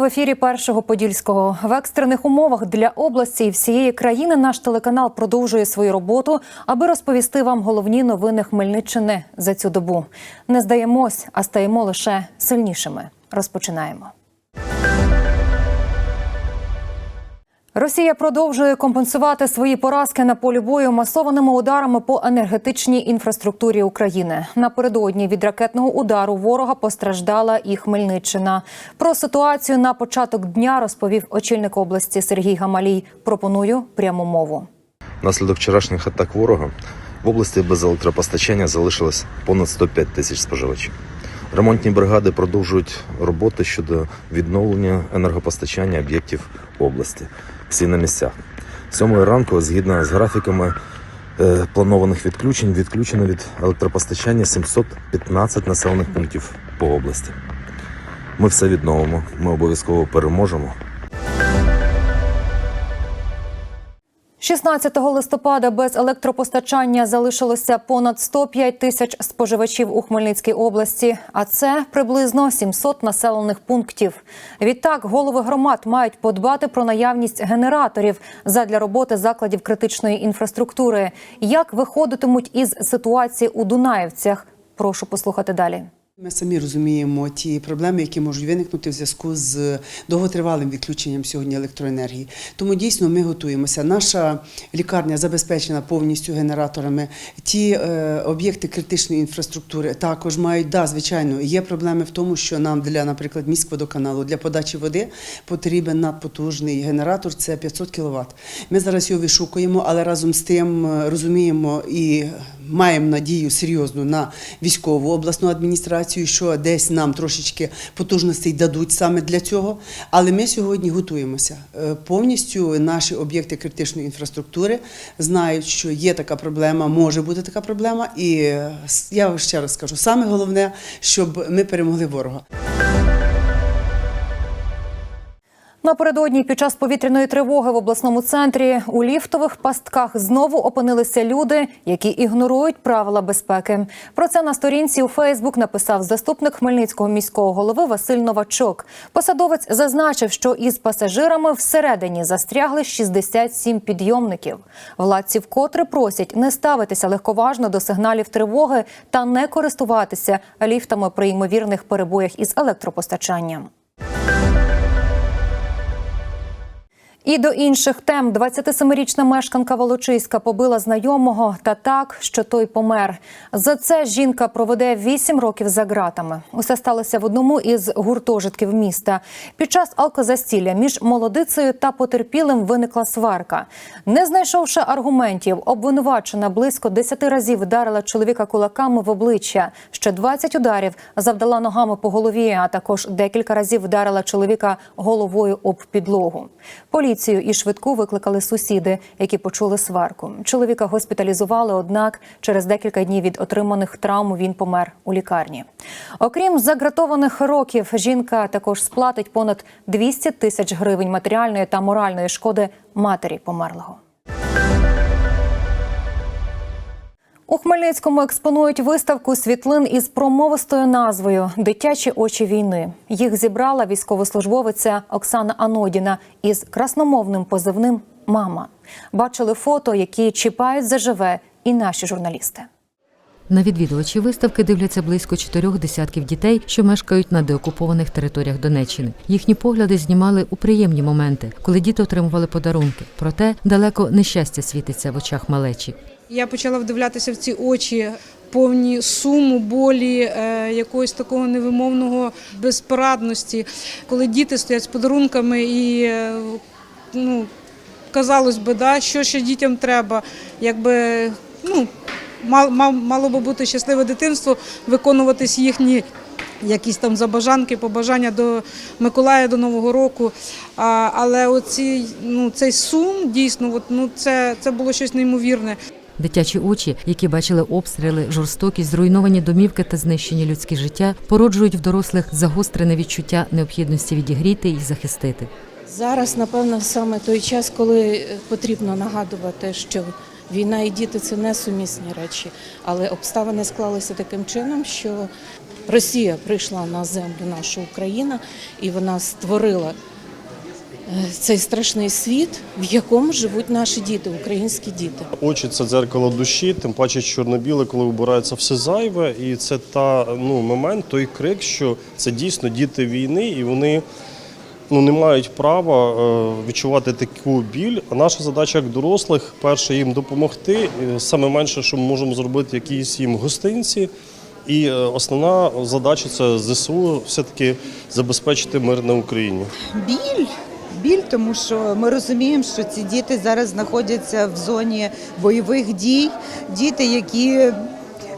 в ефірі першого подільського в екстрених умовах для області і всієї країни. Наш телеканал продовжує свою роботу, аби розповісти вам головні новини Хмельниччини за цю добу. Не здаємось, а стаємо лише сильнішими. Розпочинаємо. Росія продовжує компенсувати свої поразки на полі бою масованими ударами по енергетичній інфраструктурі України. Напередодні від ракетного удару ворога постраждала і Хмельниччина. Про ситуацію на початок дня розповів очільник області Сергій Гамалій. Пропоную пряму мову. Внаслідок вчорашніх атак ворога в області без електропостачання залишилось понад 105 тисяч споживачів. Ремонтні бригади продовжують роботи щодо відновлення енергопостачання об'єктів області. Всі на місцях. Сьомої ранку, згідно з графіками е, планованих відключень, відключено від електропостачання 715 населених пунктів по області. Ми все відновимо. Ми обов'язково переможемо. 16 листопада без електропостачання залишилося понад 105 тисяч споживачів у Хмельницькій області, а це приблизно 700 населених пунктів. Відтак голови громад мають подбати про наявність генераторів задля роботи закладів критичної інфраструктури. Як виходитимуть із ситуації у Дунаєвцях? Прошу послухати далі. Ми самі розуміємо ті проблеми, які можуть виникнути в зв'язку з довготривалим відключенням сьогодні електроенергії. Тому дійсно ми готуємося. Наша лікарня забезпечена повністю генераторами. Ті е, об'єкти критичної інфраструктури також мають, да, звичайно, є проблеми в тому, що нам для, наприклад, міськводоканалу для подачі води потрібен надпотужний генератор. Це 500 кВт. Ми зараз його вишукуємо, але разом з тим е, розуміємо і маємо надію серйозну на військову обласну адміністрацію, що десь нам трошечки потужностей дадуть саме для цього. Але ми сьогодні готуємося. Е, Повністю наші об'єкти критичної інфраструктури знають, що є така проблема, може бути така проблема. І е, я ще раз скажу, саме головне, щоб ми перемогли ворога. Напередодні під час повітряної тривоги в обласному центрі у ліфтових пастках знову опинилися люди, які ігнорують правила безпеки. Про це на сторінці у Фейсбук написав заступник Хмельницького міського голови Василь Новачок. Посадовець зазначив, що із пасажирами всередині застрягли 67 підйомників. Владці вкотре просять не ставитися легковажно до сигналів тривоги та не користуватися ліфтами при ймовірних перебоях із електропостачанням. І до інших тем 27-річна мешканка Волочиська побила знайомого та так, що той помер. За це жінка проведе 8 років за ґратами. Усе сталося в одному із гуртожитків міста. Під час алкозастілля між молодицею та потерпілим виникла сварка. Не знайшовши аргументів, обвинувачена близько 10 разів вдарила чоловіка кулаками в обличчя. Ще 20 ударів завдала ногами по голові, а також декілька разів вдарила чоловіка головою об підлогу. Поліцію і швидку викликали сусіди, які почули сварку. Чоловіка госпіталізували, однак через декілька днів від отриманих травм він помер у лікарні. Окрім загратованих років, жінка також сплатить понад 200 тисяч гривень матеріальної та моральної шкоди матері померлого. У Хмельницькому експонують виставку світлин із промовистою назвою Дитячі очі війни. Їх зібрала військовослужбовиця Оксана Анодіна із красномовним позивним Мама. Бачили фото, які чіпають заживе, і наші журналісти. На відвідувачі виставки дивляться близько чотирьох десятків дітей, що мешкають на деокупованих територіях Донеччини. Їхні погляди знімали у приємні моменти, коли діти отримували подарунки. Проте далеко нещастя світиться в очах малечі. Я почала вдивлятися в ці очі, повні суму, болі, е, якогось такого невимовного безпорадності, коли діти стоять з подарунками і е, ну, казалось би, да, що ще дітям треба, якби ну, мало би бути щасливе дитинство, виконуватись їхні. Якісь там забажанки, побажання до Миколая до Нового року. А, але оці, ну, цей сум дійсно, от, ну, це, це було щось неймовірне. Дитячі очі, які бачили обстріли, жорстокість, зруйновані домівки та знищені людські життя, породжують в дорослих загострене відчуття необхідності відігріти і захистити. Зараз, напевно, саме той час, коли е, потрібно нагадувати, що війна і діти це не сумісні речі, але обставини склалися таким чином, що Росія прийшла на землю нашу Україну і вона створила цей страшний світ, в якому живуть наші діти, українські діти. Очі це дзеркало душі, тим паче чорно-біле, коли вибирається все зайве. І це та ну момент, той крик, що це дійсно діти війни, і вони ну не мають права е, відчувати таку біль. А наша задача як дорослих, перше їм допомогти. Саме менше, що ми можемо зробити, якісь їм гостинці. І е, основна задача це ЗСУ все-таки забезпечити мир на Україні. біль. Біль, тому що ми розуміємо, що ці діти зараз знаходяться в зоні бойових дій. Діти, які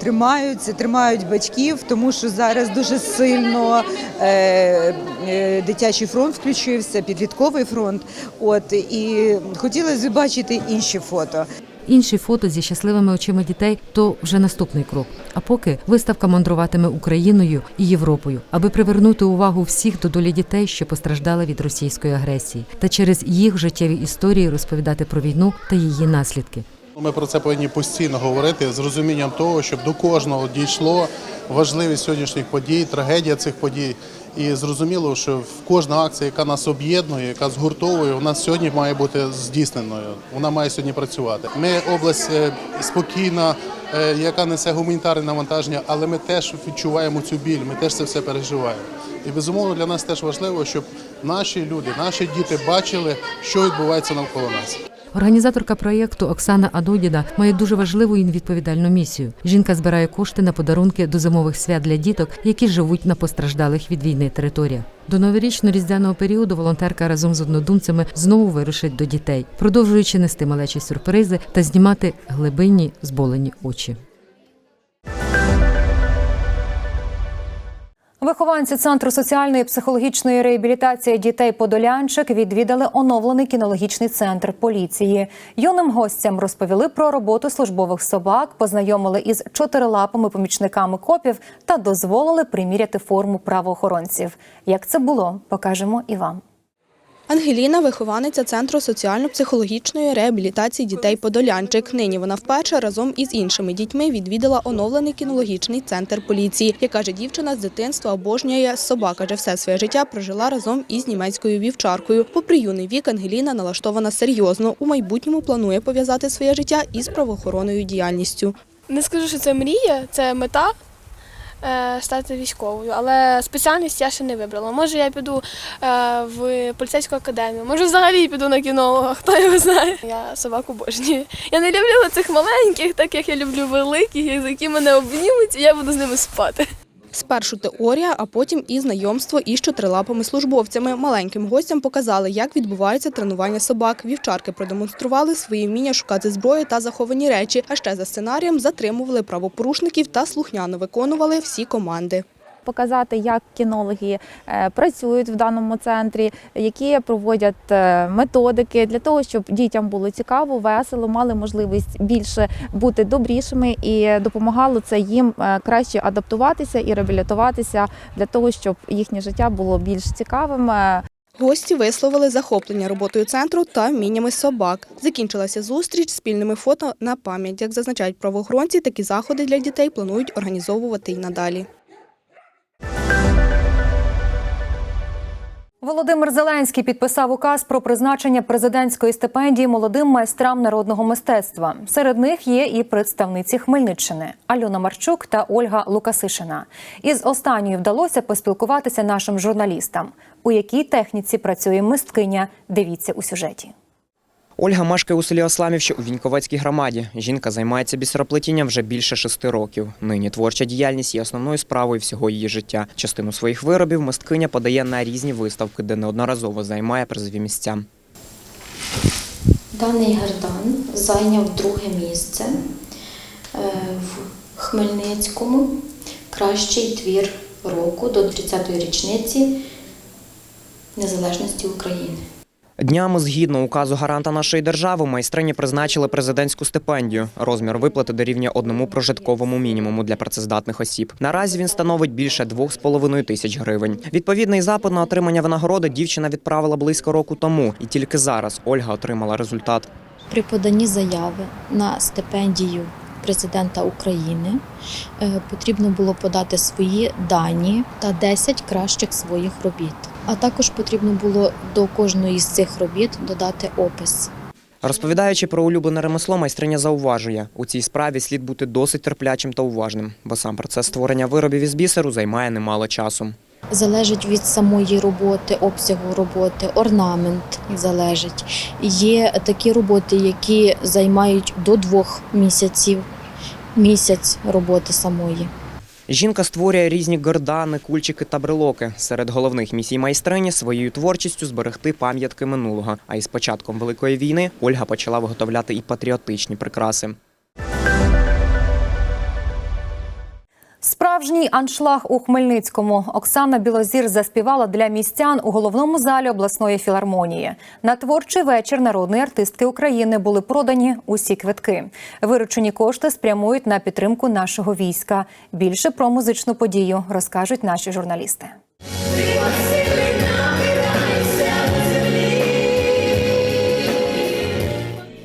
тримаються, тримають батьків, тому що зараз дуже сильно е, е, дитячий фронт включився, підлітковий фронт. От і хотілося б бачити інші фото. Інші фото зі щасливими очима дітей то вже наступний крок. А поки виставка мандруватиме Україною і Європою, аби привернути увагу всіх до долі дітей, що постраждали від російської агресії, та через їх життєві історії розповідати про війну та її наслідки. Ми про це повинні постійно говорити з розумінням того, щоб до кожного дійшло важливість сьогоднішніх подій, трагедія цих подій. І зрозуміло, що кожна акція, яка нас об'єднує, яка згуртовує, нас сьогодні має бути здійсненою. Вона має сьогодні працювати. Ми область е, спокійна, е, яка несе гуманітарне навантаження, але ми теж відчуваємо цю біль, ми теж це все переживаємо. І безумовно для нас теж важливо, щоб наші люди, наші діти бачили, що відбувається навколо нас. Організаторка проєкту Оксана Адодіда має дуже важливу і відповідальну місію. Жінка збирає кошти на подарунки до зимових свят для діток, які живуть на постраждалих від війни територіях. До новорічно-різдвяного періоду волонтерка разом з однодумцями знову вирушить до дітей, продовжуючи нести малечі сюрпризи та знімати глибинні зболені очі. Вихованці Центру соціальної психологічної реабілітації дітей Подолянчик відвідали оновлений кінологічний центр поліції. Юним гостям розповіли про роботу службових собак, познайомили із чотирилапими помічниками копів та дозволили приміряти форму правоохоронців. Як це було, покажемо і вам. Ангеліна – вихованиця Центру соціально-психологічної реабілітації дітей «Подолянчик». Нині вона вперше разом із іншими дітьми відвідала оновлений кінологічний центр поліції. Як каже дівчина, з дитинства обожнює собак, адже все своє життя прожила разом із німецькою вівчаркою. Попри юний вік, Ангеліна налаштована серйозно. У майбутньому планує пов'язати своє життя із правоохоронною діяльністю. Не скажу, що це мрія, це мета стати військовою, але спеціальність я ще не вибрала. Може, я піду е, в поліцейську академію, може, взагалі піду на кінолога, хто його знає. Я собаку божні. Я не люблю цих маленьких, так як я люблю великих, які мене обнімуть, і я буду з ними спати. Спершу теорія, а потім і знайомство із чотирилапими службовцями. Маленьким гостям показали, як відбувається тренування собак. Вівчарки продемонстрували свої вміння шукати зброю та заховані речі. А ще за сценарієм затримували правопорушників та слухняно виконували всі команди. Показати, як кінологи е, працюють в даному центрі, які проводять е, методики для того, щоб дітям було цікаво, весело, мали можливість більше бути добрішими і допомагало це їм е, краще адаптуватися і реабілітуватися для того, щоб їхнє життя було більш цікавим. Гості висловили захоплення роботою центру та вміннями собак. Закінчилася зустріч спільними фото на пам'ять. Як зазначають правоохоронці, такі заходи для дітей планують організовувати й надалі. Володимир Зеленський підписав указ про призначення президентської стипендії молодим майстрам народного мистецтва. Серед них є і представниці Хмельниччини Альона Марчук та Ольга Лукасишина. Із останньою вдалося поспілкуватися нашим журналістам. У якій техніці працює мисткиня? Дивіться у сюжеті. Ольга мешкає у селі Осламівще у Віньковецькій громаді. Жінка займається бісероплетінням вже більше шести років. Нині творча діяльність є основною справою всього її життя. Частину своїх виробів мисткиня подає на різні виставки, де неодноразово займає призові місця. Даний гердан зайняв друге місце е, в Хмельницькому. Кращий твір року до 30-ї річниці Незалежності України. Днями, згідно указу гаранта нашої держави, майстрині призначили президентську стипендію. Розмір виплати дорівнює одному прожитковому мінімуму для працездатних осіб. Наразі він становить більше 2,5 тисяч гривень. Відповідний запит на отримання винагороди дівчина відправила близько року тому, і тільки зараз Ольга отримала результат. При поданні заяви на стипендію президента України. Е, Потрібно було подати свої дані та 10 кращих своїх робіт. А також потрібно було до кожної з цих робіт додати опис. Розповідаючи про улюблене ремесло, майстриня зауважує, у цій справі слід бути досить терплячим та уважним, бо сам процес створення виробів із бісеру займає немало часу. Залежить від самої роботи, обсягу роботи, орнамент залежить. Є такі роботи, які займають до двох місяців, місяць роботи самої. Жінка створює різні гордани, кульчики та брелоки. Серед головних місій майстрині своєю творчістю зберегти пам'ятки минулого. А із початком великої війни Ольга почала виготовляти і патріотичні прикраси. Справжній аншлаг у Хмельницькому. Оксана Білозір заспівала для містян у головному залі обласної філармонії. На творчий вечір народної артистки України були продані усі квитки. Виручені кошти спрямують на підтримку нашого війська. Більше про музичну подію розкажуть наші журналісти.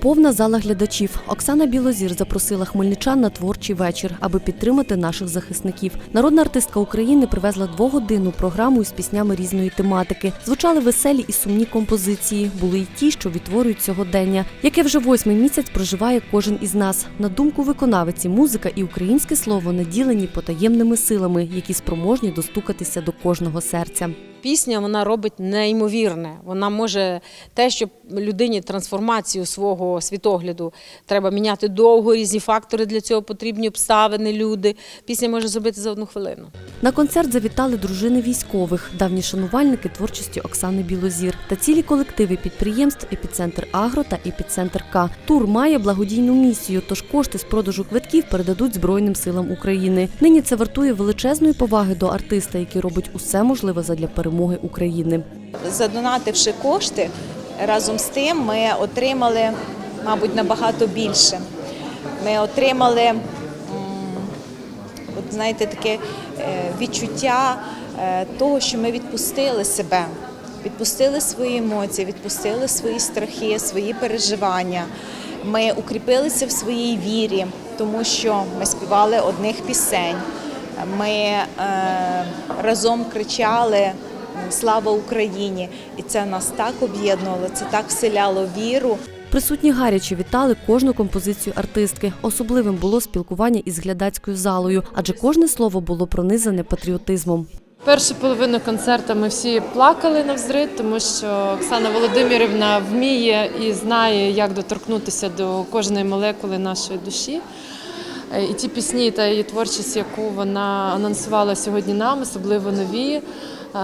Повна зала глядачів. Оксана Білозір запросила хмельничан на творчий вечір, аби підтримати наших захисників. Народна артистка України привезла двогодинну програму із піснями різної тематики. Звучали веселі і сумні композиції. Були й ті, що відтворюють сьогодення, яке вже восьмий місяць проживає кожен із нас. На думку виконавиці, музика і українське слово наділені потаємними силами, які спроможні достукатися до кожного серця. Пісня вона робить неймовірне. Вона може те, що людині трансформацію свого світогляду треба міняти довго, різні фактори для цього потрібні обставини, люди. Пісня може зробити за одну хвилину. На концерт завітали дружини військових, давні шанувальники творчості Оксани Білозір та цілі колективи підприємств Епіцентр Агро та Епіцентр К. Тур має благодійну місію, тож кошти з продажу квитків передадуть Збройним силам України. Нині це вартує величезної поваги до артиста, який робить усе можливе задля перемоги України. задонативши кошти, разом з тим ми отримали, мабуть, набагато більше. Ми отримали, от знаєте, таке е, відчуття е, того, що ми відпустили себе, відпустили свої емоції, відпустили свої страхи, свої переживання. Ми укріпилися в своїй вірі, тому що ми співали одних пісень. Ми е, разом кричали Слава Україні! І це нас так об'єднувало, це так вселяло віру. Присутні гаряче вітали кожну композицію артистки. Особливим було спілкування із глядацькою залою, адже кожне слово було пронизане патріотизмом. Першу половину концерту ми всі плакали навзрид, тому що Оксана Володимирівна вміє і знає, як доторкнутися до кожної молекули нашої душі. І ті пісні та її творчість, яку вона анонсувала сьогодні нам, особливо нові. Е,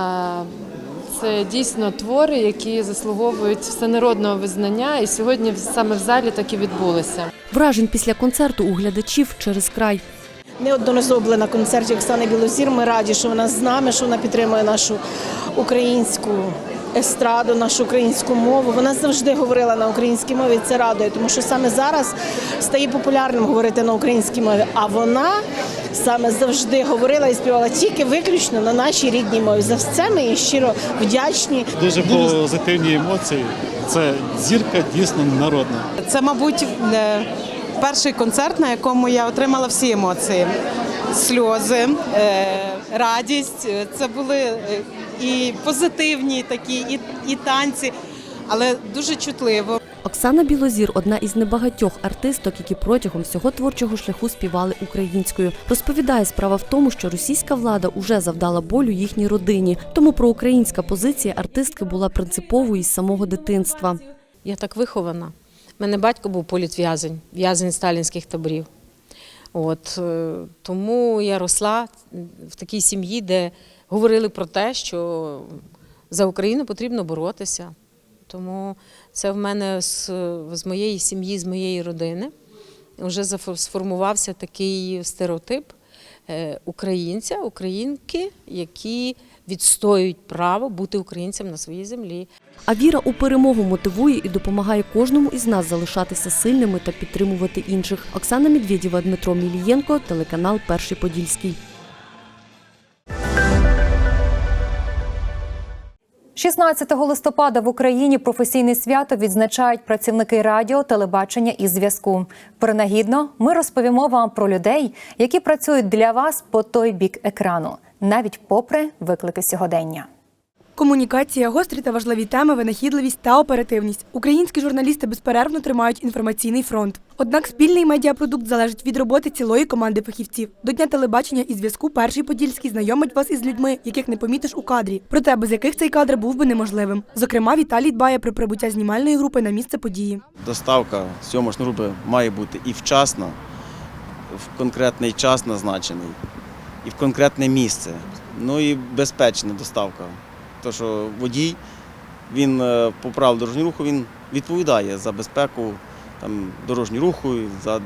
Це дійсно твори, які заслуговують всенародного визнання, і сьогодні саме в залі так і відбулося. Вражень після концерту у глядачів через край. Неодноразово були на концерті Оксани Білозір. Ми раді, що вона з нами, що вона підтримує нашу українську естраду, нашу українську мову. Вона завжди говорила на українській мові. Це радує, тому що саме зараз стає популярним говорити на українській мові. А вона саме завжди говорила і співала тільки виключно на нашій рідній мові. За це ми їй щиро вдячні. Дуже позитивні емоції. Це зірка дійсно народна. Це, мабуть, е, перший концерт, на якому я отримала всі емоції: сльози, е, радість. Е, Це були і позитивні такі, і, і танці, але дуже чутливо. Оксана Білозір одна із небагатьох артисток, які протягом всього творчого шляху співали українською. Розповідає, справа в тому, що російська влада уже завдала болю їхній родині. Тому проукраїнська позиція артистки була принциповою із самого дитинства. Я так вихована. У мене батько був політв'язень, в'язень сталінських таборів. От, е, тому я росла в такій сім'ї, де говорили про те, що за Україну потрібно боротися. Тому це в мене з, з моєї сім'ї, з моєї родини вже сформувався такий стереотип е, українця, українки, які відстоюють право бути українцем на своїй землі. А віра у перемогу мотивує і допомагає кожному із нас залишатися сильними та підтримувати інших. Оксана Медведєва, Дмитро Мілієнко, телеканал Перший Подільський. 16 листопада в Україні професійне свято відзначають працівники радіо, телебачення і зв'язку. Принагідно, ми розповімо вам про людей, які працюють для вас по той бік екрану, навіть попри виклики сьогодення. Комунікація, гострі та важливі теми, винахідливість та оперативність. Українські журналісти безперервно тримають інформаційний фронт. Однак спільний медіапродукт залежить від роботи цілої команди фахівців. До дня телебачення і зв'язку перший подільський знайомить вас із людьми, яких не помітиш у кадрі, проте без яких цей кадр був би неможливим. Зокрема, Віталій дбає про прибуття знімальної групи на місце події. Доставка сьомошної групи має бути і вчасно, в конкретний час назначений, і в конкретне місце. Ну і безпечна доставка. Тому що водій, він е, по правилу дорожнього руху він відповідає за безпеку дорожнього руху, за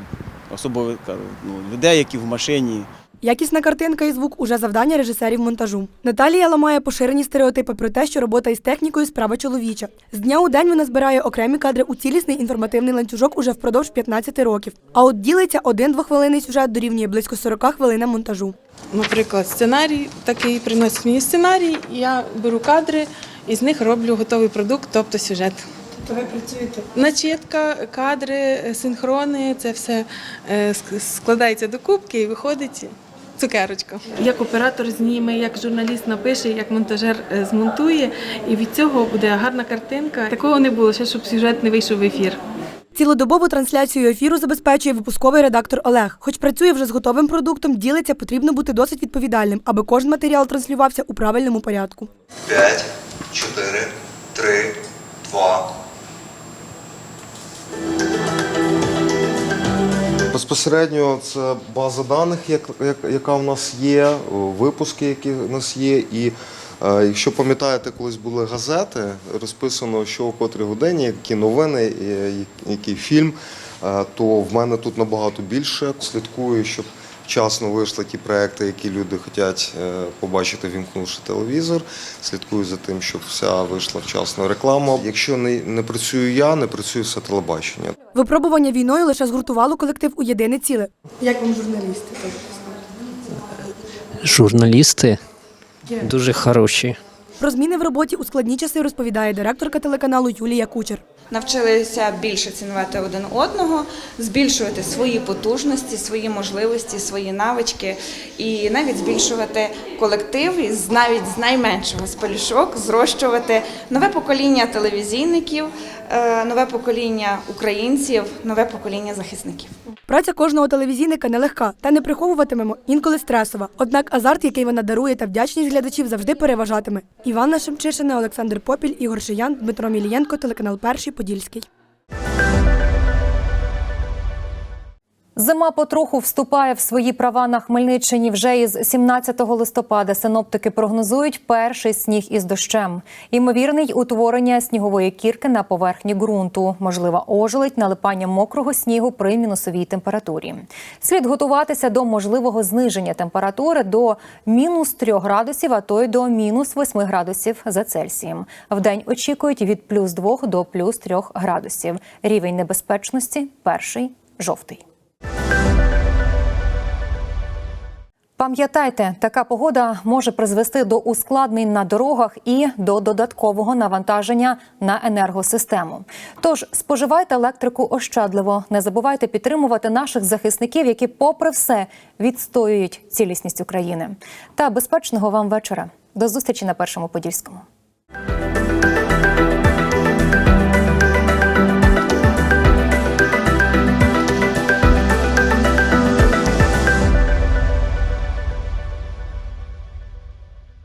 особових ну, людей, які в машині. Якісна картинка і звук уже завдання режисерів монтажу. Наталія ламає поширені стереотипи про те, що робота із технікою справа чоловіча. З дня у день вона збирає окремі кадри у цілісний інформативний ланцюжок уже впродовж 15 років. А от ділиться один двохвилинний сюжет дорівнює близько 40 хвилин монтажу. Наприклад, сценарій такий приносить мені сценарій, я беру кадри і з них роблю готовий продукт, тобто сюжет. То ви працюєте? Начітка, кадри, синхрони, це все е, складається до кубки і виходить цукерочка. Як оператор зніме, як журналіст напише, як монтажер е, змонтує, і від цього буде гарна картинка. Такого не було ще, щоб сюжет не вийшов в ефір. Цілодобову трансляцію ефіру забезпечує випусковий редактор Олег. Хоч працює вже з готовим продуктом, ділиться, потрібно бути досить відповідальним, аби кожен матеріал транслювався у правильному порядку. 5, 4, 3, 2. Безпосередньо це база даних, як, як, яка в нас є, випуски, які в нас є. І е, якщо пам'ятаєте, колись були газети, розписано, що о котрій годині, які новини, який фільм, е, то в мене тут набагато більше. Слідкую, щоб вчасно вийшли ті проекти, які люди хочуть е, побачити, вімкнувши телевізор. Слідкую за тим, щоб вся вийшла вчасно реклама. Якщо не, не працюю я, не працює все телебачення. Випробування війною лише згуртувало колектив у єдине ціле. Як вам журналісти? Журналісти дуже хороші. Про зміни в роботі у складні часи розповідає директорка телеканалу Юлія Кучер. Навчилися більше цінувати один одного, збільшувати свої потужності, свої можливості, свої навички і навіть збільшувати колектив і навіть з найменшого з пелюшок зрощувати нове покоління телевізійників, е, нове покоління українців, нове покоління захисників. Праця кожного телевізійника нелегка та не приховуватимемо інколи стресова. Однак азарт, який вона дарує, та вдячність глядачів завжди переважатиме. Іванна Шемчишина, Олександр Попіль, Ігор Шиян, Дмитро Мілієнко, телеканал Перший Подільський. Зима потроху вступає в свої права на Хмельниччині. Вже із 17 листопада синоптики прогнозують перший сніг із дощем. Імовірний утворення снігової кірки на поверхні ґрунту. Можлива ожеледь, налипання мокрого снігу при мінусовій температурі. Слід готуватися до можливого зниження температури до мінус 3 градусів, а то й до мінус 8 градусів за Цельсієм. Вдень очікують від плюс 2 до плюс 3 градусів. Рівень небезпечності перший жовтий. Пам'ятайте, така погода може призвести до ускладнень на дорогах і до додаткового навантаження на енергосистему. Тож споживайте електрику ощадливо, не забувайте підтримувати наших захисників, які, попри все, відстоюють цілісність України. Та безпечного вам вечора. До зустрічі на першому подільському.